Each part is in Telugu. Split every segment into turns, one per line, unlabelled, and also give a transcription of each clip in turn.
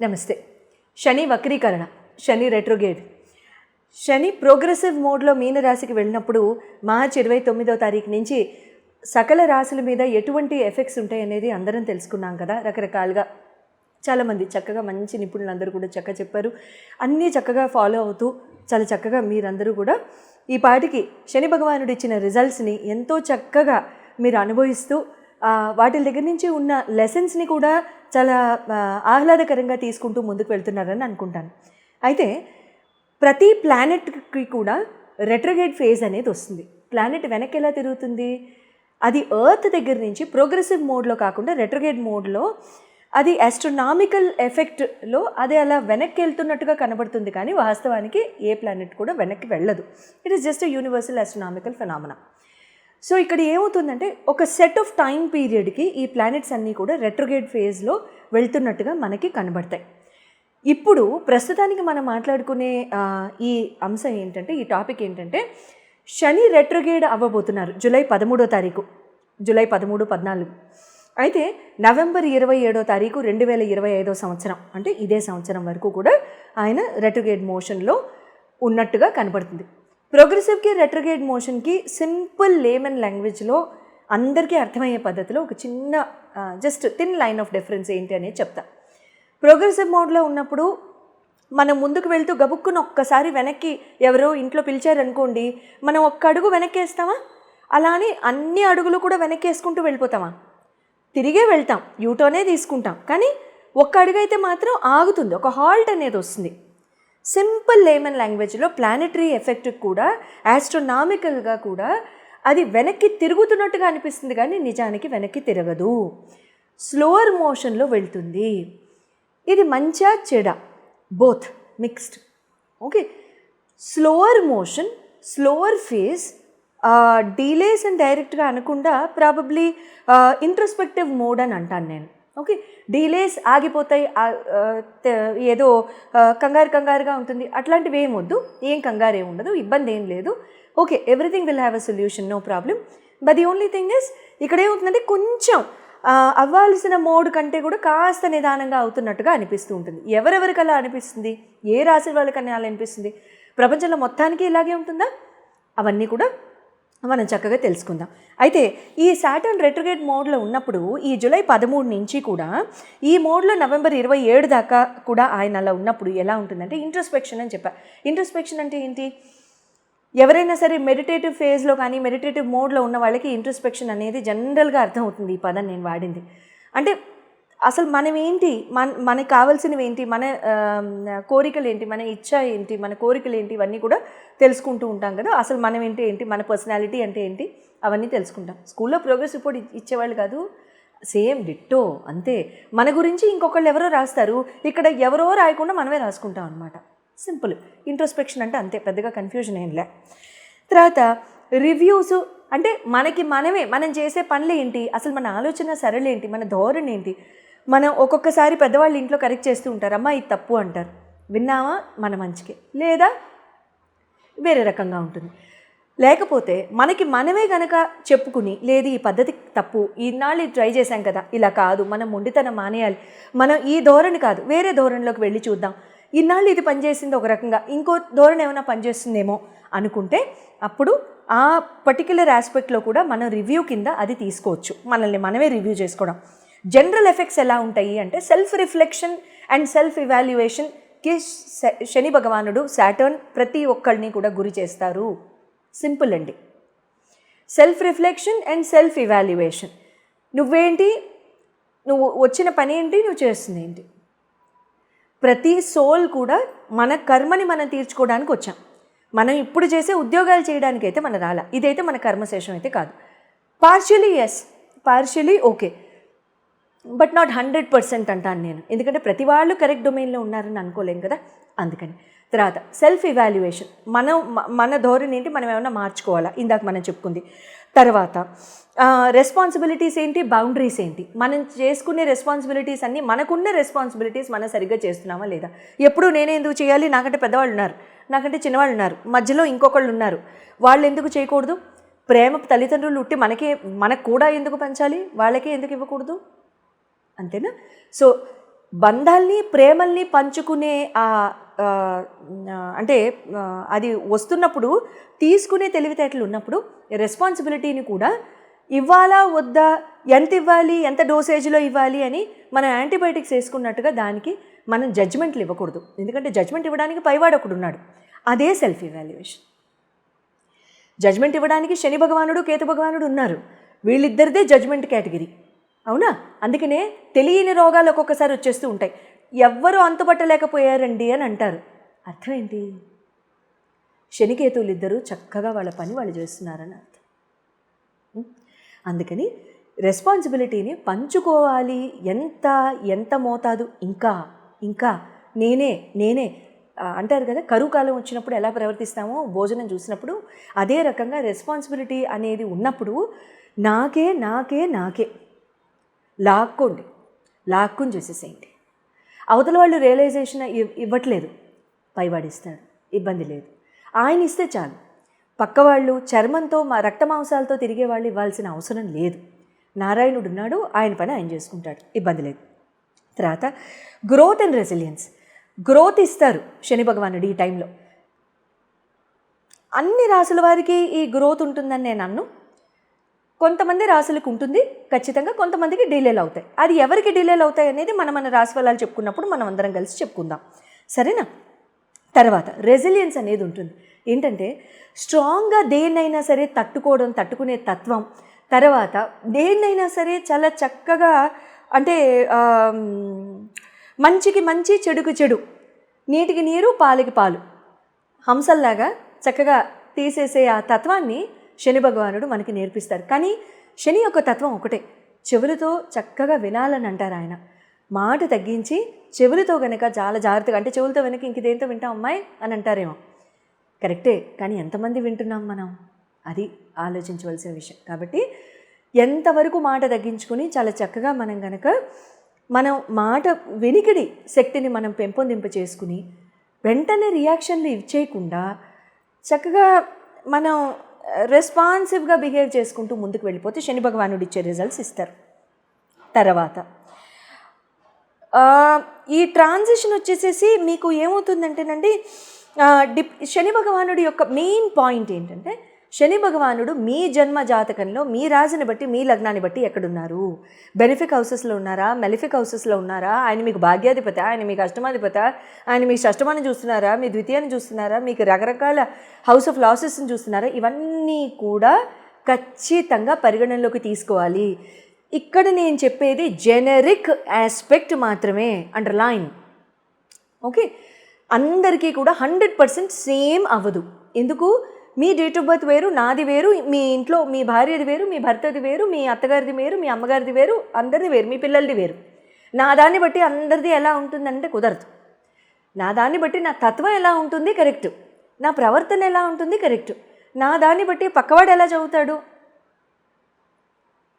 నమస్తే. శని వక్రీకరణ శని రెట్రోగేడ్ శని ప్రోగ్రెసివ్ మోడ్లో మీనరాశికి వెళ్ళినప్పుడు మార్చి ఇరవై తొమ్మిదో తారీఖు నుంచి సకల రాశుల మీద ఎటువంటి ఎఫెక్ట్స్ ఉంటాయి అనేది అందరం తెలుసుకున్నాం కదా రకరకాలుగా. చాలామంది చక్కగా మంచి నిపుణులందరూ కూడా చక్కగా చెప్పారు. అన్నీ చక్కగా ఫాలో అవుతూ చాలా చక్కగా మీరందరూ కూడా ఈ పాటికి శని భగవానుడు ఇచ్చిన రిజల్ట్స్ని ఎంతో చక్కగా మీరు అనుభవిస్తూ వాటి దగ్గర నుంచి ఉన్న లెసన్స్ని కూడా చాలా ఆహ్లాదకరంగా తీసుకుంటూ ముందుకు వెళ్తున్నారని అనుకుంటాను. అయితే ప్రతి ప్లానెట్కి కూడా రెట్రగేట్ ఫేజ్ అనేది వస్తుంది. ప్లానెట్ వెనక్కి ఎలా తిరుగుతుంది? అది ఎర్త్ దగ్గర నుంచి ప్రోగ్రెసివ్ మోడ్లో కాకుండా రెట్రగేట్ మోడ్లో అది ఆస్ట్రోనామికల్ ఎఫెక్ట్లో అది అలా వెనక్కి వెళ్తున్నట్టుగా కనబడుతుంది కానీ వాస్తవానికి ఏ ప్లానెట్ కూడా వెనక్కి వెళ్ళదు. It is just universal astronomical phenomena so ఇక్కడ ఏమవుతుందంటే ఒక సెట్ ఆఫ్ టైం పీరియడ్కి ఈ ప్లానెట్స్ అన్నీ కూడా రెట్రోగేట్ ఫేజ్లో వెళ్తున్నట్టుగా మనకి కనబడతాయి. ఇప్పుడు ప్రస్తుతానికి మనం మాట్లాడుకునే ఈ అంశం ఏంటంటే ఈ టాపిక్ ఏంటంటే శని రెట్రోగేడ్ అవ్వబోతున్నారు జూలై పదమూడో తారీఖు. జూలై పదమూడు పద్నాలుగు. అయితే నవంబర్ ఇరవై ఏడో తారీఖు రెండు వేల ఇరవై ఐదో సంవత్సరం అంటే ఇదే సంవత్సరం వరకు కూడా ఆయన రెట్రోగేడ్ మోషన్లో ఉన్నట్టుగా కనబడుతుంది. ప్రోగ్రెసివ్కి రెట్రోగేడ్ మోషన్కి సింపుల్ లేమన్ లాంగ్వేజ్లో అందరికీ అర్థమయ్యే పద్ధతిలో ఒక చిన్న just thin line of difference ఏంటి అనేది చెప్తా. ప్రోగ్రెసివ్ మోడ్లో ఉన్నప్పుడు మనం ముందుకు వెళ్తూ గబుక్కున ఒక్కసారి వెనక్కి ఎవరో ఇంట్లో పిలిచారనుకోండి మనం ఒక్క అడుగు వెనక్కి వేస్తామా అలా అని అన్ని అడుగులు కూడా వెనక్కి వేసుకుంటూ వెళ్ళిపోతామా? తిరిగే వెళ్తాం యూటోనే తీసుకుంటాం. కానీ ఒక్క అడుగు అయితే మాత్రం ఆగుతుంది ఒక హాల్ట్ అనేది వస్తుంది. సింపుల్ లేమన్ లాంగ్వేజ్లో ప్లానెటరీ ఎఫెక్ట్ కూడా యాస్ట్రోనామికల్గా కూడా అది వెనక్కి తిరుగుతున్నట్టుగా అనిపిస్తుంది కానీ నిజానికి వెనక్కి తిరగదు. స్లోవర్ మోషన్లో వెళ్తుంది. ఇది మంచా చెడ? Both mixed okay slower motion slower phase delays and డైరెక్ట్గా అనకుండా ప్రాబబ్లీ ఇంట్రస్పెక్టివ్ మోడ్ అని అంటాను నేను. ఓకే. డీలేస్ ఆగిపోతాయి. ఏదో కంగారు కంగారుగా ఉంటుంది. అట్లాంటివి ఏం వద్దు. ఏం కంగారు ఏం ఉండదు. ఇబ్బంది ఏం లేదు. Okay. Everything will have a solution. No problem but the only thing is ఇక్కడ ఏమవుతుందంటే కొంచెం అవ్వాల్సిన మోడ్ కంటే కూడా కాస్త నిదానంగా అవుతున్నట్టుగా అనిపిస్తూ ఉంటుంది. ఎవరెవరికి అలా అనిపిస్తుంది? ఏ రాశి వాళ్ళకన్నా అలా అనిపిస్తుంది? ప్రపంచంలో మొత్తానికి ఇలాగే ఉంటుందా? అవన్నీ కూడా మనం చక్కగా తెలుసుకుందాం. అయితే ఈ సాటర్న్ రెట్రిగేట్ మోడ్లో ఉన్నప్పుడు ఈ జూలై పదమూడు నుంచి కూడా ఈ మోడ్లో నవంబర్ ఇరవై ఏడు దాకా కూడా ఆయన అలా ఉన్నప్పుడు ఎలా ఉంటుందంటే ఇంట్రస్పెక్షన్ అని చెప్పా ఇంట్రస్పెక్షన్ అంటే ఏంటి? ఎవరైనా సరే మెడిటేటివ్ ఫేజ్లో కానీ మెడిటేటివ్ మోడ్లో ఉన్న వాళ్ళకి ఇంట్రస్పెక్షన్ అనేది జనరల్గా అర్థమవుతుంది ఈ పదం నేను వాడింది. అంటే అసలు మనం ఏంటి మన మనకు కావాల్సినవి ఏంటి మన కోరికలు ఏంటి మన ఇచ్చ ఏంటి మన కోరికలు ఏంటి ఇవన్నీ కూడా తెలుసుకుంటూ ఉంటాం కదా. అసలు మనం ఏంటి? ఏంటి మన పర్సనాలిటీ అంటే ఏంటి? అవన్నీ తెలుసుకుంటాం. స్కూల్లో ప్రోగ్రెస్ రిపోర్ట్ ఇచ్చేవాళ్ళు కాదు. సేమ్ డిట్టో అంతే. మన గురించి ఇంకొకళ్ళు ఎవరో రాస్తారు. ఇక్కడ ఎవరో రాయకుండా మనమే రాసుకుంటాం అనమాట సింపుల్. ఇంట్రోస్పెక్షన్ అంటే అంతే. పెద్దగా కన్ఫ్యూజన్ ఏం లే. తర్వాత రివ్యూస్ అంటే మనకి మనమే మనం చేసే పనులు ఏంటి? అసలు మన ఆలోచన సరళేంటి? మన ధోరణి ఏంటి? మనం ఒక్కొక్కసారి పెద్దవాళ్ళు ఇంట్లో కరెక్ట్ చేస్తూ ఉంటారు. అమ్మా ఇది తప్పు అంటారు. విన్నావా? మన మంచికి. లేదా వేరే రకంగా ఉంటుంది. లేకపోతే మనకి మనమే గనక చెప్పుకుని లేదు ఈ పద్ధతి తప్పు ఈనాళ్ళు ఇది ట్రై చేశాం కదా ఇలా కాదు మనం మొండితనం మానేయాలి. మనం ఈ ధోరణి కాదు వేరే ధోరణిలోకి వెళ్ళి చూద్దాం. ఇన్నాళ్ళు ఇది పనిచేసింది ఒక రకంగా ఇంకో ధోరణి ఏమైనా పనిచేస్తుందేమో అనుకుంటే అప్పుడు ఆ పర్టిక్యులర్ ఆస్పెక్ట్లో కూడా మనం రివ్యూ కింద అది తీసుకోవచ్చు. మనల్ని మనమే రివ్యూ చేసుకోవడం. జనరల్ ఎఫెక్ట్స్ ఎలా ఉంటాయి అంటే సెల్ఫ్ రిఫ్లెక్షన్ అండ్ సెల్ఫ్ ఇవాల్యుయేషన్కి శని భగవానుడు సాటర్న్ ప్రతి ఒక్కళ్ళని కూడా గురి చేస్తారు. సింపుల్ అండి. Self reflection and self evaluation నువ్వేంటి? నువ్వు వచ్చిన పని ఏంటి? నువ్వు చేస్తుంది ఏంటి? ప్రతి సోల్ కూడా మన కర్మని మనం తీర్చుకోవడానికి వచ్చాం. మనం ఇప్పుడు చేసే ఉద్యోగాలు చేయడానికి అయితే మన రాల. ఇదైతే మన కర్మశేషం అయితే కాదు. Partially yes partially okay but not hundred percent అంటాను నేను. ఎందుకంటే ప్రతి వాళ్ళు కరెక్ట్ డొమైన్లో ఉన్నారని అనుకోలేం కదా? అందుకని. తర్వాత సెల్ఫ్ ఇవాల్యుయేషన్ మనం మన ధోరణి ఏంటి? మనం ఏమైనా మార్చుకోవాలా? ఇందాక మనం చెప్పుకుంది. తర్వాత రెస్పాన్సిబిలిటీస్ ఏంటి? బౌండరీస్ ఏంటి? మనం చేసుకునే రెస్పాన్సిబిలిటీస్ అన్నీ మనకున్న రెస్పాన్సిబిలిటీస్ మనం సరిగ్గా చేస్తున్నామా లేదా? ఎప్పుడు నేనే ఎందుకు చేయాలి? నాకంటే పెద్దవాళ్ళు ఉన్నారు. నాకంటే చిన్నవాళ్ళు ఉన్నారు. మధ్యలో ఇంకొకళ్ళు ఉన్నారు. వాళ్ళు ఎందుకు చేయకూడదు? ప్రేమ తల్లిదండ్రులు ఉట్టి మనకే మనకు కూడా ఎందుకు పంచాలి? వాళ్ళకే ఎందుకు ఇవ్వకూడదు? అంతేనా? సో బంధాల్ని ప్రేమల్ని పంచుకునే ఆ అంటే అది వస్తున్నప్పుడు తీసుకునే తెలివితేటలు ఉన్నప్పుడు రెస్పాన్సిబిలిటీని కూడా ఇవ్వాలా వద్దా ఎంత ఇవ్వాలి ఎంత డోసేజ్లో ఇవ్వాలి అని మనం యాంటీబయాటిక్స్ వేసుకున్నట్టుగా దానికి మనం జడ్జ్మెంట్లు ఇవ్వకూడదు. ఎందుకంటే జడ్జ్మెంట్ ఇవ్వడానికి పైవాడు ఒకడు ఉన్నాడు. అదే సెల్ఫ్ ఇవాల్యుయేషన్. జడ్జ్మెంట్ ఇవ్వడానికి శని భగవానుడు కేతు భగవానుడు ఉన్నారు. వీళ్ళిద్దరిదే జడ్జ్మెంట్ కేటగిరీ. అవునా? అందుకనే తెలియని రోగాలు ఒక్కొక్కసారి వచ్చేస్తూ ఉంటాయి. ఎవ్వరూ అంతుపట్టలేకపోయారండి అని అంటారు. అర్థం ఏంటి శనికేతువులు ఇద్దరూ చక్కగా వాళ్ళ పని వాళ్ళు చేస్తున్నారని అర్థం. అందుకని రెస్పాన్సిబిలిటీని పంచుకోవాలి. ఎంత ఎంత మోతాదు? ఇంకా ఇంకా నేనే నేనే. అంటారు కదా కరువు కాలం వచ్చినప్పుడు ఎలా ప్రవర్తిస్తామో భోజనం చూసినప్పుడు అదే రకంగా రెస్పాన్సిబిలిటీ అనేది ఉన్నప్పుడు నాకే నాకే నాకే. లాక్కోండి. లాక్కుని చూసేసేయండి. అవతల వాళ్ళు రియలైజేషన్ ఇవ్- ఇవ్వట్లేదు. పైవాడిస్తాడు ఇబ్బంది లేదు. ఆయన ఇస్తే చాలు. పక్కవాళ్ళు చర్మంతో మా రక్త మాంసాలతో తిరిగే వాళ్ళు ఇవ్వాల్సిన అవసరం లేదు. నారాయణుడు ఉన్నాడు ఆయన పని ఆయన చేసుకుంటాడు. ఇబ్బంది లేదు. తర్వాత గ్రోత్ అండ్ రెసిలియన్స్. గ్రోత్ ఇస్తారు శని భగవానుడు ఈ టైంలో. అన్ని రాసుల వారికి ఈ గ్రోత్ ఉంటుందని నేను అన్ను. కొంతమంది రాసులకు ఉంటుంది ఖచ్చితంగా కొంతమందికి డిలేలు అవుతాయి. అది ఎవరికి డిలేలు అవుతాయి అనేది మనం మన రాశి ఫలాలు చెప్పుకున్నప్పుడు మనం అందరం కలిసి చెప్పుకుందాం. సరేనా? తర్వాత రెసిలియన్స్ అనేది ఉంటుంది. ఏంటంటే స్ట్రాంగ్గా దేన్నైనా సరే తట్టుకోవడం తట్టుకునే తత్వం. తర్వాత దేన్నైనా సరే చాలా చక్కగా అంటే మంచికి మంచి చెడుకు చెడు నీటికి నీరు పాలకి పాలు. హంసల్లాగా చక్కగా తీసేసే ఆ తత్వాన్ని శని భగవానుడు మనకి నేర్పిస్తారు. కానీ శని యొక్క తత్వం ఒకటే. చెవులతో చక్కగా వినాలని అంటారు ఆయన. మాట తగ్గించి చెవులతో కనుక చాలా జాగ్రత్తగా అంటే చెవులతో వెనక ఇంక దేంతో వింటాం అమ్మాయి అని అంటారేమో. కరెక్టే కానీ ఎంతమంది వింటున్నాం మనం? అది ఆలోచించవలసిన విషయం. కాబట్టి ఎంతవరకు మాట తగ్గించుకుని చాలా చక్కగా మనం కనుక మనం మాట వెనికిడి శక్తిని మనం పెంపొందింప చేసుకుని వెంటనే రియాక్షన్లు ఇచ్చేయకుండా చక్కగా మనం రెస్పాన్సివ్గా బిహేవ్ చేసుకుంటూ ముందుకు వెళ్ళిపోతే శని భగవానుడు ఇచ్చే రిజల్ట్స్ ఇస్తారు. తర్వాత ఈ ట్రాన్సిషన్ వచ్చేసేసి మీకు ఏమవుతుందంటేనండి డిప్ శని భగవానుడి యొక్క మెయిన్ పాయింట్ ఏంటంటే శని భగవానుడు మీ జన్మ జాతకంలో మీ రాశిని బట్టి మీ లగ్నాన్ని బట్టి ఎక్కడున్నారు? బెనిఫిక్ హౌసెస్లో ఉన్నారా? మెలిఫిక్ హౌసెస్లో ఉన్నారా? ఆయన మీకు భాగ్యాధిపత ఆయన మీకు అష్టమాధిపత ఆయన మీకు షష్టమాన్ని చూస్తున్నారా? మీ ద్వితీయాన్ని చూస్తున్నారా? మీకు రకరకాల హౌస్ ఆఫ్ లాసెస్ని చూస్తున్నారా? ఇవన్నీ కూడా ఖచ్చితంగా పరిగణనలోకి తీసుకోవాలి. ఇక్కడ నేను చెప్పేది జెనరిక్ ఆస్పెక్ట్ మాత్రమే అండర్లైన్. ఓకే? అందరికీ కూడా హండ్రెడ్ పర్సెంట్ సేమ్ అవ్వదు. ఎందుకు? మీ డేట్ ఆఫ్ బర్త్ వేరు నాది వేరు మీ ఇంట్లో మీ భార్యది వేరు మీ భర్తది వేరు మీ అత్తగారిది వేరు మీ అమ్మగారిది వేరు అందరిది వేరు మీ పిల్లలది వేరు. నా దాన్ని బట్టి అందరిది ఎలా ఉంటుందంటే కుదరదు. నా దాన్ని బట్టి నా తత్వం ఎలా ఉంటుంది? కరెక్ట్ నా ప్రవర్తన ఎలా ఉంటుంది? కరెక్ట్ నా దాన్ని బట్టి పక్కవాడు ఎలా చదువుతాడు?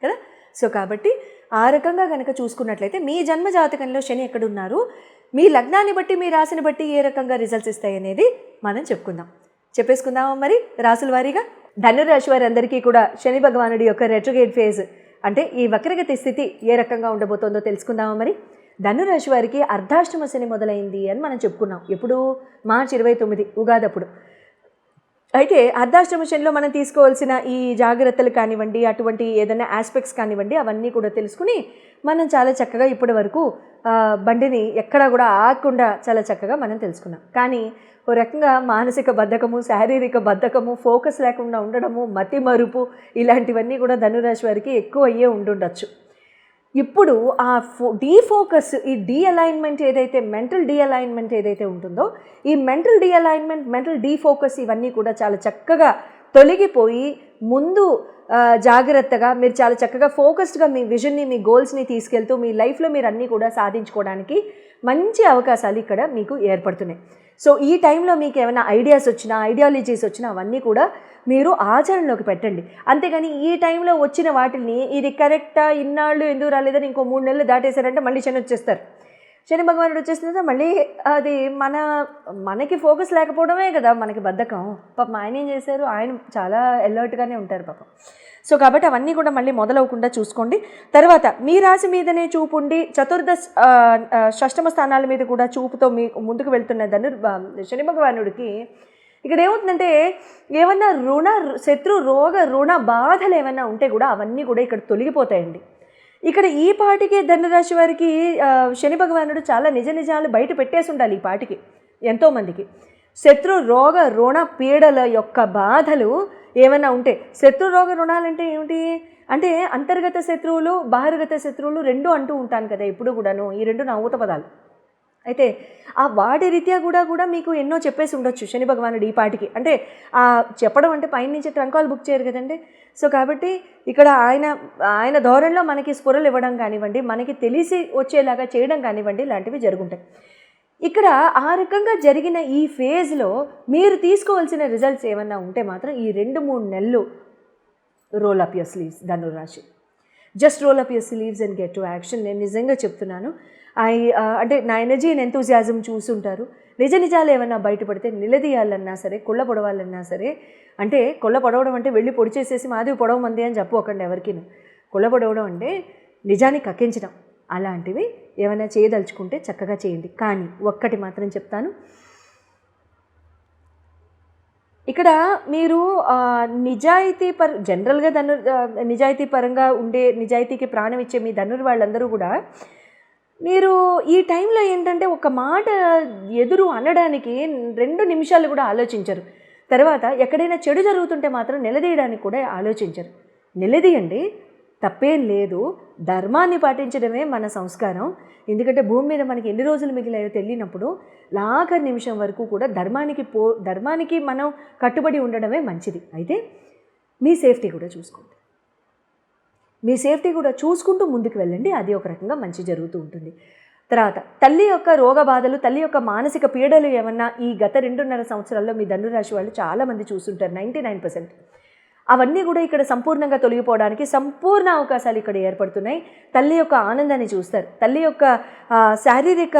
కదా? సో కాబట్టి ఆ రకంగా కనుక చూసుకున్నట్లయితే మీ జన్మ జాతకంలో శని ఎక్కడున్నారు? మీ లగ్నాన్ని బట్టి మీ రాశిని బట్టి ఏ రకంగా రిజల్ట్స్ ఇస్తాయి అనేది మనం చెప్పుకుందాం. చెప్పేసుకుందామా మరి? రాసుల వారీగా? ధనురాశి వారందరికీ కూడా శని భగవానుడి యొక్క రెట్రోగేట్ ఫేజ్ అంటే ఈ వక్రగతి స్థితి ఏ రకంగా ఉండబోతోందో తెలుసుకుందామా మరి? ధనురాశి వారికి అర్ధాష్టమ శని మొదలైంది అని మనం చెప్పుకున్నాం. ఎప్పుడు? మార్చి ఇరవై తొమ్మిది ఉగాదప్పుడు. అయితే అర్ధాష్టమ శనిలో మనం తీసుకోవాల్సిన ఈ జాగ్రత్తలు కానివ్వండి అటువంటి ఏదైనా ఆస్పెక్ట్స్ కానివ్వండి అవన్నీ కూడా తెలుసుకుని మనం చాలా చక్కగా ఇప్పటి వరకు బండిని ఎక్కడా కూడా ఆగకుండా చాలా చక్కగా మనం తెలుసుకున్నాం. కానీ ఓ రకంగా మానసిక బద్ధకము శారీరక బద్ధకము ఫోకస్ లేకుండా ఉండడము మతి మరుపు ఇలాంటివన్నీ కూడా ధనురాశి వారికి ఎక్కువ అయ్యే ఉండుండొచ్చు. ఇప్పుడు ఆ ఫో డీఫోకస్ ఈ డీఅలైన్మెంట్ ఏదైతే మెంటల్ డీఅలైన్మెంట్ ఏదైతే ఉంటుందో ఈ మెంటల్ డీఅలైన్మెంట్ మెంటల్ డీఫోకస్ ఇవన్నీ కూడా చాలా చక్కగా తొలగిపోయి ముందు జాగ్రత్తగా మీరు చాలా చక్కగా ఫోకస్డ్గా మీ విజన్ని మీ గోల్స్ని తీసుకెళ్తూ మీ లైఫ్లో మీరు అన్నీ కూడా సాధించుకోవడానికి మంచి అవకాశాలు ఇక్కడ మీకు ఏర్పడుతున్నాయి. సో ఈ టైంలో మీకు ఏమైనా ఐడియాస్ వచ్చినా ఐడియాలజీస్ వచ్చినా అవన్నీ కూడా మీరు ఆచరణలోకి పెట్టండి. అంతేగాని ఈ టైంలో వచ్చిన వాటిని ఇది కరెక్టా? ఇన్నాళ్ళు ఎందుకు రాలేదని ఇంకో మూడు నెలలు దాటేశారంటే మళ్ళీ శని వచ్చేస్తారు శని భగవానుడు వచ్చేసిన తర్వాత మళ్ళీ అది మన మనకి ఫోకస్ లేకపోవడమే కదా మనకి బద్ధకం. పాపం ఆయన ఏం చేశారు? ఆయన చాలా అలర్ట్గానే ఉంటారు పాపం. సో కాబట్టి అవన్నీ కూడా మళ్ళీ మొదలవకుండా చూసుకోండి. తర్వాత మీ రాశి మీదనే చూపు ఉండి చతుర్దశ షష్టమ స్థానాల మీద కూడా చూపుతో మీ ముందుకు వెళ్తున్న ధను శని భగవానుడికి ఇక్కడ ఏమవుతుందంటే ఏమన్నా రుణ శత్రు రోగ రుణ బాధలు ఏమైనా ఉంటే కూడా అవన్నీ కూడా ఇక్కడ తొలగిపోతాయండి. ఇక్కడ ఈ పాటికి ధనురాశి వారికి శని భగవానుడు చాలా నిజ నిజాలు బయట పెట్టేసి ఉండాలి ఈ పాటికి ఎంతోమందికి శత్రు రోగ రుణ పీడల యొక్క బాధలు ఏమైనా ఉంటే శత్రు రోగ రుణాలంటే ఏమిటి? అంటే అంతర్గత శత్రువులు బహిర్గత శత్రువులు రెండు అంటూ ఉంటాను కదా ఇప్పుడు కూడాను ఈ రెండు నా ఊత పదాలు అయితే ఆ వాటి రీత్యా కూడా కూడా మీకు ఎన్నో చెప్పేసి ఉండొచ్చు శని భగవానుడు ఈ పాటికి. అంటే ఆ చెప్పడం అంటే పైన నుంచి ట్రంక్ కాల్ బుక్ చేయరు కదండి. సో కాబట్టి ఇక్కడ ఆయన ఆయన ధోరణిలో మనకి స్ఫురలు ఇవ్వడం కానివ్వండి మనకి తెలిసి వచ్చేలాగా చేయడం కానివ్వండి ఇలాంటివి జరుగుంటాయి. ఇక్కడ ఆ రకంగా జరిగిన ఈ ఫేజ్లో మీరు తీసుకోవాల్సిన రిజల్ట్స్ ఏమన్నా ఉంటే మాత్రం ఈ రెండు మూడు నెలలు రోల్ అప్ యువర్ స్లీవ్స్ ధనురాశి just roll up your sleeves and get to action నేను నిజంగా చెప్తున్నాను. ఐ అంటే నా ఎనర్జీ అండ్ ఎంతూజియాజం చూసుంటారు. నిజ నిజాలు ఏమన్నా బయటపడితే నిలదీయాలన్నా సరే కుళ్ళ పొడవాలన్నా సరే అంటే కుళ్ళ పొడవడం అంటే వెళ్ళి పొడి చేసేసి మాది పొడవమంది అని చెప్పకండి ఎవరికి కుళ్ళ పొడవడం అంటే నిజాన్ని కక్కించడం. అలాంటివి ఏమైనా చేయదలుచుకుంటే చక్కగా చేయండి. కానీ ఒక్కటి మాత్రం చెప్తాను. ఇక్కడ మీరు నిజాయితీ పర జనరల్గా ధను నిజాయితీ పరంగా ఉండే నిజాయితీకి ప్రాణం ఇచ్చే మీ ధనుర్ వాళ్ళందరూ కూడా మీరు ఈ టైంలో ఏంటంటే ఒక మాట ఎదురు అనడానికి రెండు నిమిషాలు కూడా ఆలోచించరు. తర్వాత ఎక్కడైనా చెడు జరుగుతుంటే మాత్రం నిలదీయడానికి కూడా ఆలోచించరు. నిలదీయండి తప్పేం లేదు. ధర్మాన్ని పాటించడమే మన సంస్కారం. ఎందుకంటే భూమి మీద మనకి ఎన్ని రోజులు మిగిలాయో తెలియనప్పుడు లాఖరి నిమిషం వరకు కూడా ధర్మానికి పో ధర్మానికి మనం కట్టుబడి ఉండడమే మంచిది. అయితే మీ సేఫ్టీ కూడా చూసుకోండి. మీ సేఫ్టీ కూడా చూసుకుంటూ ముందుకు వెళ్ళండి. అది ఒక రకంగా మంచి జరుగుతూ ఉంటుంది. తర్వాత తల్లి యొక్క రోగ బాధలు తల్లి యొక్క మానసిక పీడలు ఏమన్నా ఈ గత రెండున్నర సంవత్సరాల్లో మీ ధనురాశి వాళ్ళు చాలామంది చూస్తుంటారు. Ninety nine percent. అవన్నీ కూడా ఇక్కడ సంపూర్ణంగా తొలగిపోవడానికి సంపూర్ణ అవకాశాలు ఇక్కడ ఏర్పడుతున్నాయి. తల్లి యొక్క ఆనందాన్ని చూస్తారు. తల్లి యొక్క శారీరక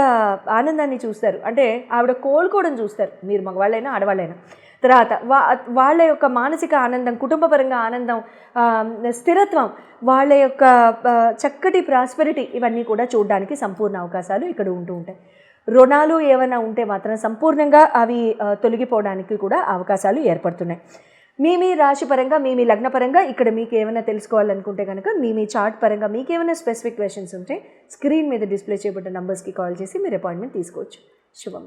ఆనందాన్ని చూస్తారు. అంటే ఆవిడ కోలుకోవడం చూస్తారు. మీరు మగవాళ్ళైనా ఆడవాళ్ళైనా. తర్వాత వా వాళ్ళ యొక్క మానసిక ఆనందం కుటుంబపరంగా ఆనందం స్థిరత్వం వాళ్ళ యొక్క చక్కటి ప్రాస్పెరిటీ ఇవన్నీ కూడా చూడడానికి సంపూర్ణ అవకాశాలు ఇక్కడ ఉంటూ ఉంటాయి. రుణాలు ఏమైనా ఉంటే మాత్రం సంపూర్ణంగా అవి తొలగిపోవడానికి కూడా అవకాశాలు ఏర్పడుతున్నాయి. మీ మీ రాశి పరంగా మీ మీ లగ్న పరంగా ఇక్కడ మీకు ఏమైనా తెలుసుకోవాలనుకుంటే కనుక మీ మీ చార్ట్ పరంగా మీకు ఏమైనా స్పెసిఫిక్ క్వశ్చన్స్ ఉంటే స్క్రీన్ మీద డిస్ప్లే చేయబడ్డ నంబర్స్కి కాల్ చేసి మీరు అపాయింట్మెంట్ తీసుకోవచ్చు. శుభం